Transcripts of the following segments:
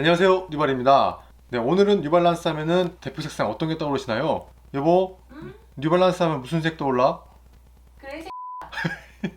안녕하세요 뉴발입니다 네 오늘은 뉴발란스 하면은 대표 색상 어떤 게 떠오르시나요? 여보 응? 뉴발란스 하면 무슨 색 떠올라? 그래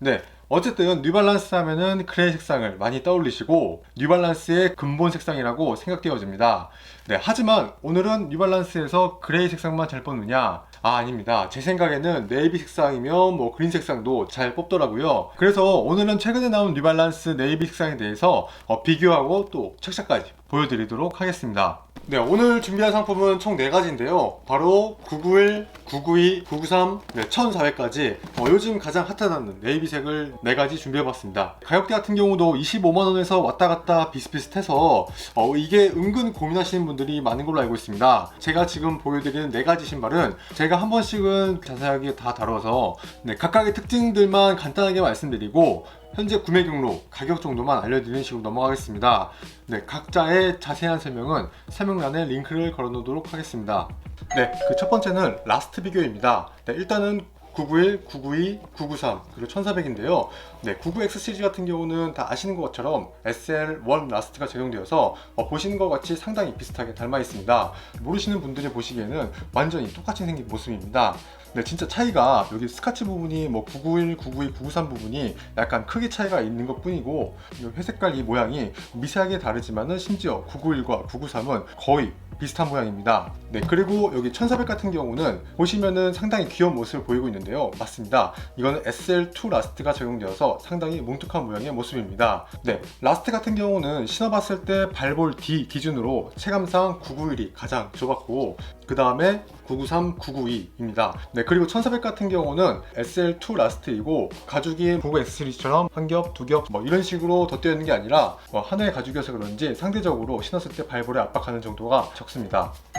네 어쨌든 뉴발란스 하면은 그레이 색상을 많이 떠올리시고 뉴발란스의 근본 색상이라고 생각되어집니다. 네 하지만 오늘은 뉴발란스에서 그레이 색상만 잘 뽑느냐? 아 아닙니다. 제 생각에는 네이비 색상이면 뭐 그린 색상도 잘 뽑더라고요. 그래서 오늘은 최근에 나온 뉴발란스 네이비 색상에 대해서 어, 비교하고 또 책샷까지 보여드리도록 하겠습니다 네 오늘 준비한 상품은 총 4가지인데요. 바로 991, 992, 993, 네, 1400까지 어, 요즘 가장 핫하다는 네이비색을 4가지 준비해봤습니다. 가격대 같은 경우도 25만원에서 왔다갔다 비슷비슷해서 어, 이게 은근 고민하시는 분들이 많은 걸로 알고 있습니다. 제가 지금 보여드리는 4가지 신발은 제가 한 번씩은 자세하게 다 다뤄서 네, 각각의 특징들만 간단하게 말씀드리고 현재 구매 경로, 가격 정도만 알려드리는 식으로 넘어가겠습니다. 네, 각자의 자세한 설명은 설명란에 링크를 걸어 놓도록 하겠습니다. 네, 그 첫 번째는 라스트 비교입니다. 네, 일단은 991, 992, 993, 그리고 1400인데요. 네, 99X 시리즈 같은 경우는 다 아시는 것처럼 SL1 라스트가 적용되어서 어, 보시는 것 같이 상당히 비슷하게 닮아 있습니다. 모르시는 분들이 보시기에는 완전히 똑같이 생긴 모습입니다. 네, 진짜 차이가 여기 스카치 부분이 뭐 991, 992, 993 부분이 약간 크게 차이가 있는 것 뿐이고 이 회색깔 이 모양이 미세하게 다르지만은 심지어 991과 993은 거의 비슷한 모양입니다. 네, 그리고 여기 1400 같은 경우는 보시면은 상당히 귀여운 모습을 보이고 있는데요. 맞습니다. 이거는 SL2 라스트가 적용되어서 상당히 뭉툭한 모양의 모습입니다. 네, 라스트 같은 경우는 신어봤을 때 발볼 D 기준으로 체감상 991이 가장 좁았고 그 다음에 993, 992입니다. 네, 그리고 1400 같은 경우는 SL2 라스트이고 가죽이 99X 시리즈처럼 한 겹, 두 겹, 뭐 이런 식으로 덧대어 있는 게 아니라 뭐 하나의 가죽이어서 그런지 상대적으로 신었을 때 발볼에 압박하는 정도가 적습니다.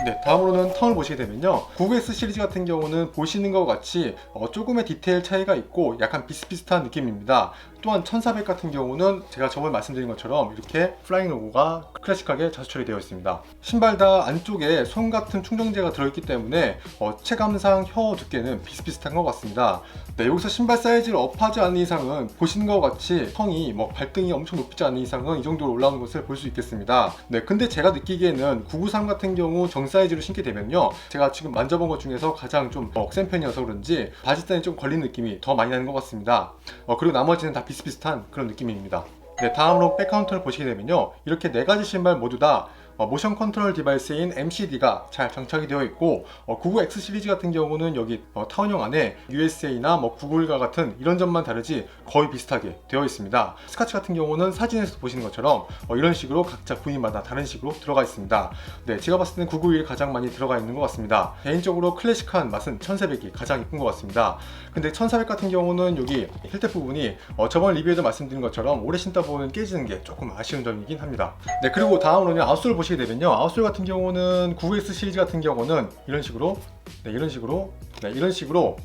네, 다음으로는 턴을 보시게 되면요. 99X 시리즈 같은 경우는 보시는 것 같이 어, 조금의 디테일 차이가 있고 약간 비슷비슷한 느낌입니다. 또한 1400 같은 경우는 제가 저번에 말씀드린 것처럼 이렇게 플라잉 로고가 클래식하게 자수 처리 되어 있습니다. 신발 다 안쪽에 솜 같은 충전재가 들어있기 때문에 어, 체감상 혀 두께는 비슷비슷한 것 같습니다. 네, 여기서 신발 사이즈를 업하지 않는 이상은 보시는 것 같이 성이 뭐 발등이 엄청 높지 않은 이상은 이 정도로 올라오는 것을 볼 수 있겠습니다. 네, 근데 제가 느끼기에는 993 같은 경우 정 사이즈로 신게 되면요. 제가 지금 만져본 것 중에서 가장 좀 억센 편이어서 그런지 바지단이 좀 걸린 느낌이 더 많이 나는 것 같습니다. 어, 그리고 나머지는 다 비슷 비슷한 그런 느낌입니다. 네, 다음으로 백카운터를 보시게 되면요. 이렇게 네 가지 신발 모두 다 어, 모션 컨트롤 디바이스인 MCD가 잘 장착이 되어 있고 어, 99X 시리즈 같은 경우는 여기 어, 타원형 안에 USA나 뭐 구글과 같은 이런 점만 다르지 거의 비슷하게 되어 있습니다. 스카치 같은 경우는 사진에서 보시는 것처럼 어, 이런 식으로 각자 부위마다 다른 식으로 들어가 있습니다. 네, 제가 봤을 때는 991이 가장 많이 들어가 있는 것 같습니다. 개인적으로 클래식한 맛은 1700이 가장 이쁜 것 같습니다. 근데 1400 같은 경우는 여기 힐대 부분이 어, 저번 리뷰에도 말씀드린 것처럼 오래 신다 보면 깨지는 게 조금 아쉬운 점이긴 합니다. 네, 그리고 다음으로는 아웃솔 보시게 되면요. 아웃솔 같은 경우는 9X 시리즈 같은 경우는 이런 식으로 네, 이런 식으로 네, 이런 식으로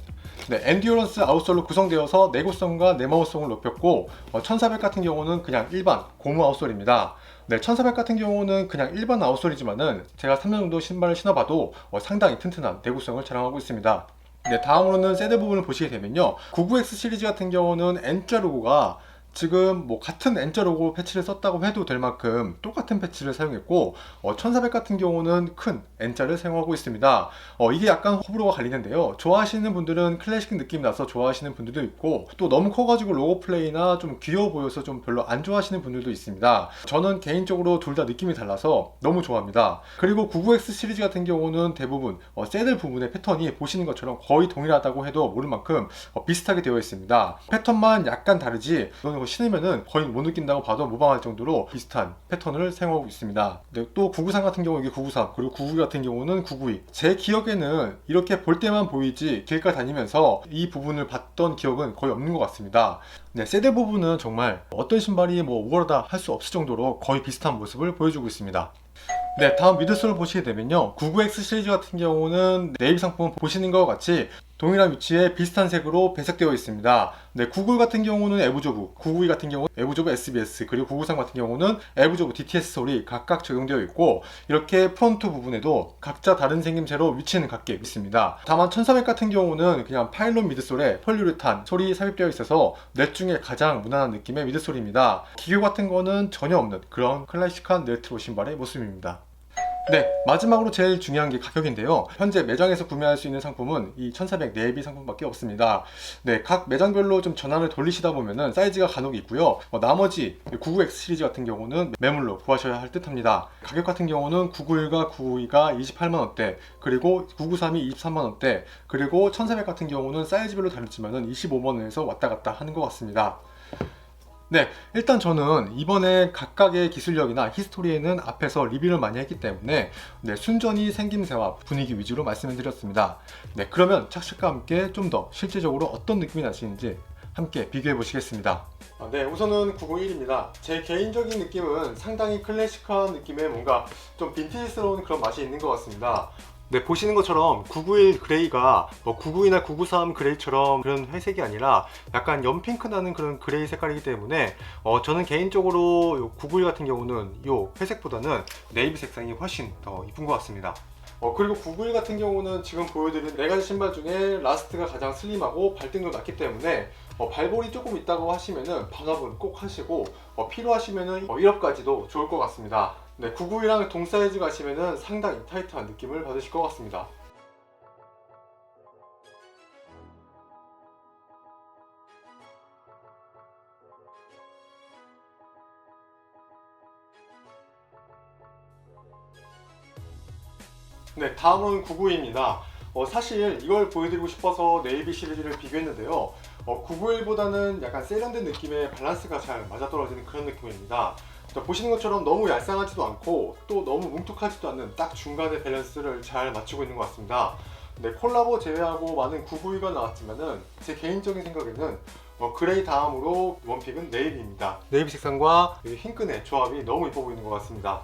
네, 엔듀어런스 아웃솔로 구성되어서 내구성과 내마우성을 높였고 어, 1400 같은 경우는 그냥 일반 고무 아웃솔입니다. 네, 1400 같은 경우는 그냥 일반 아웃솔이지만은 제가 3년 정도 신발을 신어봐도 어, 상당히 튼튼한 내구성을 자랑하고 있습니다. 네, 다음으로는 세대 부분을 보시게 되면요. 99X 시리즈 같은 경우는 N자 로고가 지금 뭐 같은 N자 로고 패치를 썼다고 해도 될 만큼 똑같은 패치를 사용했고 어, 1400 같은 경우는 큰 N자를 사용하고 있습니다. 어, 이게 약간 호불호가 갈리는데요. 좋아하시는 분들은 클래식 느낌 나서 좋아하시는 분들도 있고 또 너무 커가지고 로고 플레이나 좀 귀여워 보여서 좀 별로 안 좋아하시는 분들도 있습니다. 저는 개인적으로 둘 다 느낌이 달라서 너무 좋아합니다. 그리고 99X 시리즈 같은 경우는 대부분 어, 세들 부분의 패턴이 보시는 것처럼 거의 동일하다고 해도 모를 만큼 어, 비슷하게 되어 있습니다. 패턴만 약간 다르지 이건 이거 신으면은 거의 못 느낀다고 봐도 무방할 정도로 비슷한 패턴을 사용하고 있습니다. 네, 또993 같은 경우 이게 993 그리고 992 같은 경우는 992. 제 기억에는 이렇게 볼 때만 보이지 길가 다니면서 이 부분을 봤던 기억은 거의 없는 것 같습니다. 네, 세대 부분은 정말 어떤 신발이 뭐 우월하다 할 수 없을 정도로 거의 비슷한 모습을 보여주고 있습니다. 네, 다음 미드솔을 보시게 되면요. 99X 시리즈 같은 경우는 네이비 상품 보시는 것 같이 동일한 위치에 비슷한 색으로 배색되어 있습니다. 네, 구글 같은 경우는 에브조브, 992 같은 경우는 에브조브 SBS, 그리고 993 같은 경우는 에브조브 DTS 소리 각각 적용되어 있고 이렇게 프론트 부분에도 각자 다른 생김새로 위치는 같게 있습니다. 다만 1300 같은 경우는 그냥 파일론 미드솔에 폴리우레탄 소리 삽입되어 있어서 넷 중에 가장 무난한 느낌의 미드솔입니다. 기교 같은 거는 전혀 없는 그런 클래식한 네트로 신발의 모습입니다. 네, 마지막으로 제일 중요한 게 가격인데요. 현재 매장에서 구매할 수 있는 상품은 이 1400 네이비 상품밖에 없습니다. 네, 각 매장별로 좀 전화를 돌리시다 보면은 사이즈가 간혹 있고요. 어, 나머지 99X 시리즈 같은 경우는 매물로 구하셔야 할 듯 합니다. 가격 같은 경우는 991과 992가 28만 원대, 그리고 993이 23만 원대, 그리고 1400 같은 경우는 사이즈별로 다르지만은 25만 원에서 왔다 갔다 하는 것 같습니다. 네, 일단 저는 이번에 각각의 기술력이나 히스토리에는 앞에서 리뷰를 많이 했기 때문에 네, 순전히 생김새와 분위기 위주로 말씀을 드렸습니다. 네, 그러면 착샷과 함께 좀 더 실제적으로 어떤 느낌이 나시는지 함께 비교해 보시겠습니다. 아, 네, 우선은 901입니다. 제 개인적인 느낌은 상당히 클래식한 느낌의 뭔가 좀 빈티지스러운 그런 맛이 있는 것 같습니다. 네, 보시는 것처럼 991 그레이가 뭐 992나 993 그레이처럼 그런 회색이 아니라 약간 연핑크 나는 그런 그레이 색깔이기 때문에 어, 저는 개인적으로 요991 같은 경우는 요 회색보다는 네이비 색상이 훨씬 더 이쁜 것 같습니다. 어, 그리고 991 같은 경우는 지금 보여드린 네 가지 신발 중에 라스트가 가장 슬림하고 발등도 낮기 때문에 어, 발볼이 조금 있다고 하시면은 반합은 꼭 하시고 어, 필요하시면은 어, 1업까지도 좋을 것 같습니다. 네, 991이랑 동 사이즈 가시면은 상당히 타이트한 느낌을 받으실 것 같습니다. 네, 다음은 991입니다. 어, 사실 이걸 보여드리고 싶어서 네이비 시리즈를 비교했는데요. 어, 991보다는 약간 세련된 느낌의 밸런스가 잘 맞아떨어지는 그런 느낌입니다. 자, 보시는 것처럼 너무 얄쌍하지도 않고 또 너무 뭉툭하지도 않는 딱 중간의 밸런스를 잘 맞추고 있는 것 같습니다. 네, 콜라보 제외하고 많은 991가 나왔지만은 제 개인적인 생각에는 어, 그레이 다음으로 원픽은 네이비입니다. 네이비 색상과 이 흰끈의 조합이 너무 이뻐 보이는 것 같습니다.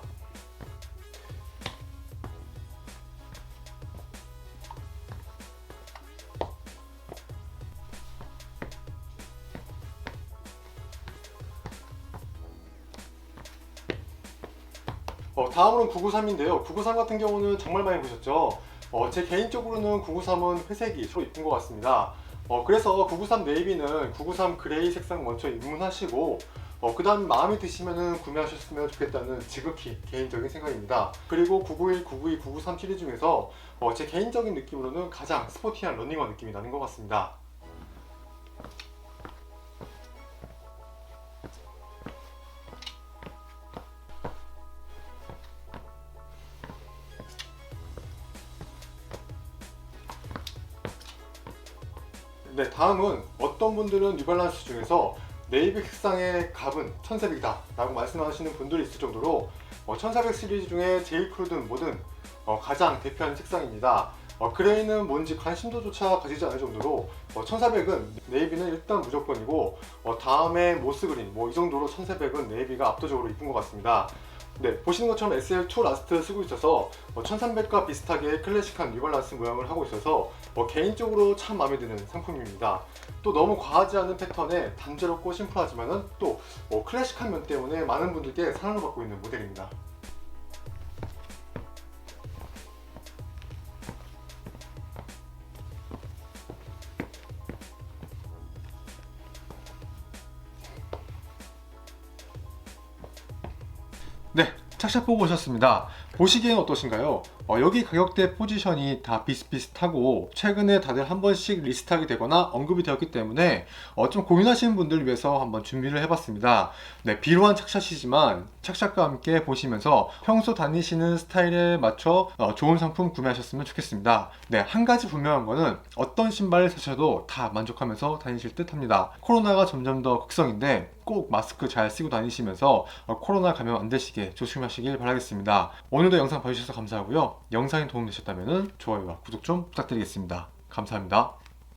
다음으로는 993인데요. 993 같은 경우는 정말 많이 보셨죠. 어, 제 개인적으로는 993은 회색이 주로 이쁜 것 같습니다. 어, 그래서 993 네이비는 993 그레이 색상 먼저 입문하시고 어, 그 다음 마음에 드시면은 구매하셨으면 좋겠다는 지극히 개인적인 생각입니다. 그리고 991, 992, 993 시리즈 중에서 어, 제 개인적인 느낌으로는 가장 스포티한 러닝화 느낌이 나는 것 같습니다. 다음은 어떤 분들은 뉴발란스 중에서 네이비 색상의 값은 1400이다 라고 말씀하시는 분들이 있을 정도로 어, 1400 시리즈 중에 제일 크루든 뭐든 어, 가장 대표하는 색상입니다. 어, 그레이는 뭔지 관심도조차 가지지 않을 정도로 어, 1400은 네이비는 일단 무조건이고 어, 다음에 모스 그린 뭐 이 정도로 1400은 네이비가 압도적으로 이쁜 것 같습니다. 네, 보시는 것처럼 SL2 라스트 쓰고 있어서 어, 1300과 비슷하게 클래식한 뉴발란스 모양을 하고 있어서 어, 개인적으로 참 마음에 드는 상품입니다. 또 너무 과하지 않은 패턴에 단조롭고 심플하지만은 또 어, 클래식한 면 때문에 많은 분들께 사랑을 받고 있는 모델입니다. 네, 착샷 보고 오셨습니다. 보시기엔 어떠신가요? 어, 여기 가격대 포지션이 다 비슷비슷하고 최근에 다들 한 번씩 리스트하게 되거나 언급이 되었기 때문에 어, 좀 고민하시는 분들을 위해서 한번 준비를 해봤습니다. 네, 비루한 착샷이지만 착샷과 함께 보시면서 평소 다니시는 스타일에 맞춰 어, 좋은 상품 구매하셨으면 좋겠습니다. 네, 한 가지 분명한 거는 어떤 신발을 사셔도 다 만족하면서 다니실 듯 합니다. 코로나가 점점 더 극성인데 꼭 마스크 잘 쓰고 다니시면서 어, 코로나 감염 안 되시게 조심하시길 바라겠습니다. 오늘도 영상 봐주셔서 감사하고요. 영상이 도움되셨다면 좋아요와 구독 좀 부탁드리겠습니다. 감사합니다.